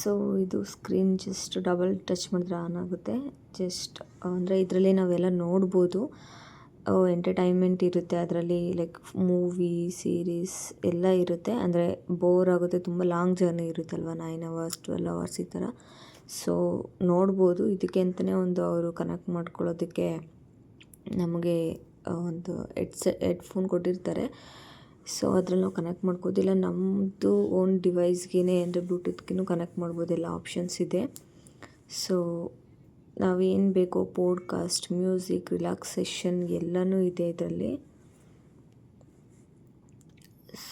So ಇದು screen just double touch ಮಾಡಿದ್ರೆ on ಆಗುತ್ತೆ. ಜಸ್ಟ್ ಅಂದರೆ ಇದರಲ್ಲಿ ನಾವೆಲ್ಲ ನೋಡ್ಬೋದು. ಎಂಟರ್ಟೈನ್ಮೆಂಟ್ ಇರುತ್ತೆ. ಅದರಲ್ಲಿ ಲೈಕ್ ಮೂವಿ ಸೀರೀಸ್ ಎಲ್ಲ ಇರುತ್ತೆ. ಅಂದರೆ ಬೋರ್ ಆಗುತ್ತೆ. ತುಂಬ ಲಾಂಗ್ ಜರ್ನಿ ಇರುತ್ತಲ್ವ? ನೈನ್ ಅವರ್ಸ್ ಟ್ವೆಲ್ ಅವರ್ಸ್ ಈ ಥರ. ಸೊ ನೋಡ್ಬೋದು. ಇದಕ್ಕೆ ಅಂತಲೇ ಒಂದು ಅವರು ಕನೆಕ್ಟ್ ಮಾಡ್ಕೊಳ್ಳೋದಕ್ಕೆ ನಮಗೆ ಒಂದು ಹೆಡ್ಸೆ ಹೆಡ್ಫೋನ್ ಕೊಟ್ಟಿರ್ತಾರೆ. ಸೊ ಅದ್ರಲ್ಲಿ ನಾವು ಕನೆಕ್ಟ್ ಮಾಡ್ಕೋದಿಲ್ಲ ನಮ್ಮದು ಓನ್ ಡಿವೈಸ್ಗೆ ಅಂದರೆ ಬ್ಲೂಟೂತ್ಗೂ ಕನೆಕ್ಟ್ ಮಾಡ್ಬೋದು ಎಲ್ಲ ಆಪ್ಷನ್ಸ್ ಇದೆ. ಸೊ ನಾವೇನು ಬೇಕೋ ಪೋಡ್ಕಾಸ್ಟ್ ಮ್ಯೂಸಿಕ್ ರಿಲ್ಯಾಕ್ಸೇಷನ್ ಎಲ್ಲನೂ ಇದೆ ಇದರಲ್ಲಿ.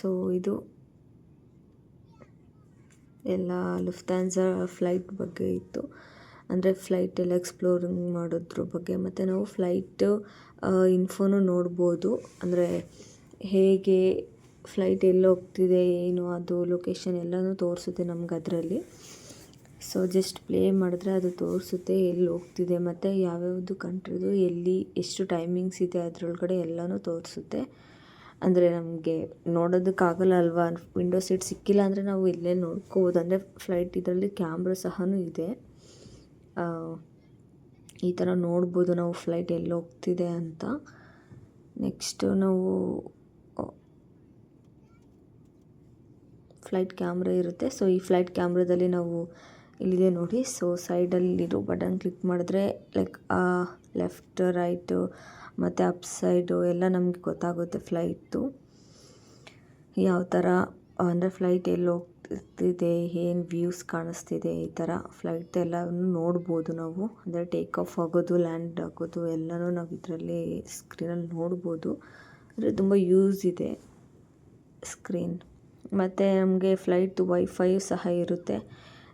ಸೊ ಇದು ಎಲ್ಲ ಲುಫ್ತಾನ್ಸ ಫ್ಲೈಟ್ ಬಗ್ಗೆ ಇತ್ತು. ಅಂದರೆ ಫ್ಲೈಟೆಲ್ಲ ಎಕ್ಸ್ಪ್ಲೋರಿಂಗ್ ಮಾಡೋದ್ರ ಬಗ್ಗೆ. ಮತ್ತು ನಾವು ಫ್ಲೈಟ್ ಇನ್ಫೋನು ನೋಡ್ಬೋದು. ಅಂದರೆ ಹೇಗೆ ಫ್ಲೈಟ್ ಎಲ್ಲಿ ಹೋಗ್ತಿದೆ, ಏನು, ಅದು ಲೊಕೇಶನ್ ಎಲ್ಲನೂ ತೋರಿಸುತ್ತೆ ನಮ್ಗೆ ಅದರಲ್ಲಿ. ಸೊ ಜಸ್ಟ್ ಪ್ಲೇ ಮಾಡಿದ್ರೆ ಅದು ತೋರಿಸುತ್ತೆ ಎಲ್ಲಿ ಹೋಗ್ತಿದೆ ಮತ್ತು ಯಾವ್ಯಾವುದು ಕಂಟ್ರಿದು ಎಲ್ಲಿ ಎಷ್ಟು ಟೈಮಿಂಗ್ಸ್ ಇದೆ ಅದರೊಳಗಡೆ ಎಲ್ಲನೂ ತೋರಿಸುತ್ತೆ. ಅಂದರೆ ನಮಗೆ ನೋಡೋದಕ್ಕಾಗಲ್ಲ ಅಲ್ವಾ? ವಿಂಡೋ ಸೀಟ್ ಸಿಕ್ಕಿಲ್ಲ ಅಂದರೆ ನಾವು ಇಲ್ಲೇ ನೋಡ್ಕೋಬೋದು? ಅಂದರೆ ಫ್ಲೈಟ್ ಇದರಲ್ಲಿ ಕ್ಯಾಮ್ರಾ ಸಹ ಇದೆ. ಈ ಥರ ನೋಡ್ಬೋದು ನಾವು ಫ್ಲೈಟ್ ಎಲ್ಲಿ ಹೋಗ್ತಿದೆ ಅಂತ. ನೆಕ್ಸ್ಟು ನಾವು ಫ್ಲೈಟ್ ಕ್ಯಾಮ್ರಾ ಇರುತ್ತೆ. ಸೊ ಈ ಫ್ಲೈಟ್ ಕ್ಯಾಮ್ರಾದಲ್ಲಿ ನಾವು ಇಲ್ಲಿದೆ ನೋಡಿ. ಸೊ ಸೈಡಲ್ಲಿರೋ ಬಟನ್ ಕ್ಲಿಕ್ ಮಾಡಿದ್ರೆ ಲೈಕ್ ಲೆಫ್ಟ್ ರೈಟು ಮತ್ತು ಅಪ್ ಸೈಡು ಎಲ್ಲ ನಮಗೆ ಗೊತ್ತಾಗುತ್ತೆ ಫ್ಲೈಟು. ಯಾವ ಥರ ಅಂದರೆ ಫ್ಲೈಟ್ ಎಲ್ಲಿ ಹೋಗ್ತಿದೆ, ಏನು ವ್ಯೂಸ್ ಕಾಣಿಸ್ತಿದೆ, ಈ ಥರ ಫ್ಲೈಟ್ ಎಲ್ಲನೂ ನೋಡ್ಬೋದು ನಾವು. ಅಂದರೆ ಟೇಕ್ ಆಫ್ ಆಗೋದು ಲ್ಯಾಂಡ್ ಆಗೋದು, ಎಲ್ಲನೂ ನಾವು ಇದರಲ್ಲಿ ಸ್ಕ್ರೀನಲ್ಲಿ ನೋಡ್ಬೋದು. ಅಂದರೆ ತುಂಬ ಯೂಸ್ ಇದೆ ಸ್ಕ್ರೀನ್ ಮತ್ತು ನಮಗೆ ಫ್ಲೈಟ್ ವೈಫೈ ಸಹ ಇರುತ್ತೆ.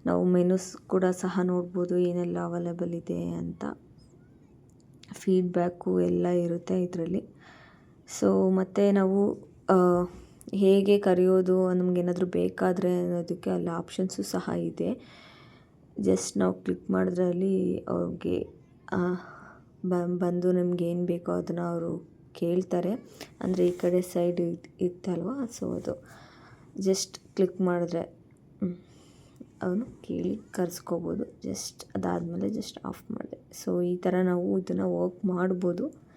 ನಾವು ಮೆನುಸ್ ಕೂಡ ಸಹ ನೋಡ್ಬೋದು, ಏನೆಲ್ಲ ಅವೈಲೇಬಲ್ ಇದೆ ಅಂತ. ಫೀಡ್ಬ್ಯಾಕು ಎಲ್ಲ ಇರುತ್ತೆ ಇದರಲ್ಲಿ. ಸೊ ಮತ್ತು ನಾವು ಹೇಗೆ ಕರೆಯೋದು ನಮಗೇನಾದರೂ ಬೇಕಾದರೆ ಅನ್ನೋದಕ್ಕೆ ಅಲ್ಲಿ ಆಪ್ಷನ್ಸು ಸಹ ಇದೆ. ಜಸ್ಟ್ ನಾವು ಕ್ಲಿಕ್ ಮಾಡಿದ್ರೆ ಅಲ್ಲಿ ಅವ್ರಿಗೆ ಬಂದು ನಮ್ಗೆ ಏನು ಬೇಕೋ ಅದನ್ನು ಅವರು ಕೇಳ್ತಾರೆ. ಅಂದರೆ ಈ ಕಡೆ ಸೈಡ್ ಇತ್ತಲ್ವ? ಸೊ ಅದು. ಜಸ್ಟ್ ಕ್ಲಿಕ್ ಮಾಡಿದ್ರೆ ಅವನು ಕೇಳಿ ಕರೆಸ್ಕೋಬೋದು. ಜಸ್ಟ್ ಅದಾದಮೇಲೆ ಜಸ್ಟ್ ಆಫ್ ಮಾಡಿದೆ. ಸೊ ಈ ಥರ ನಾವು ಇದನ್ನು ವರ್ಕ್ ಮಾಡ್ಬೋದು.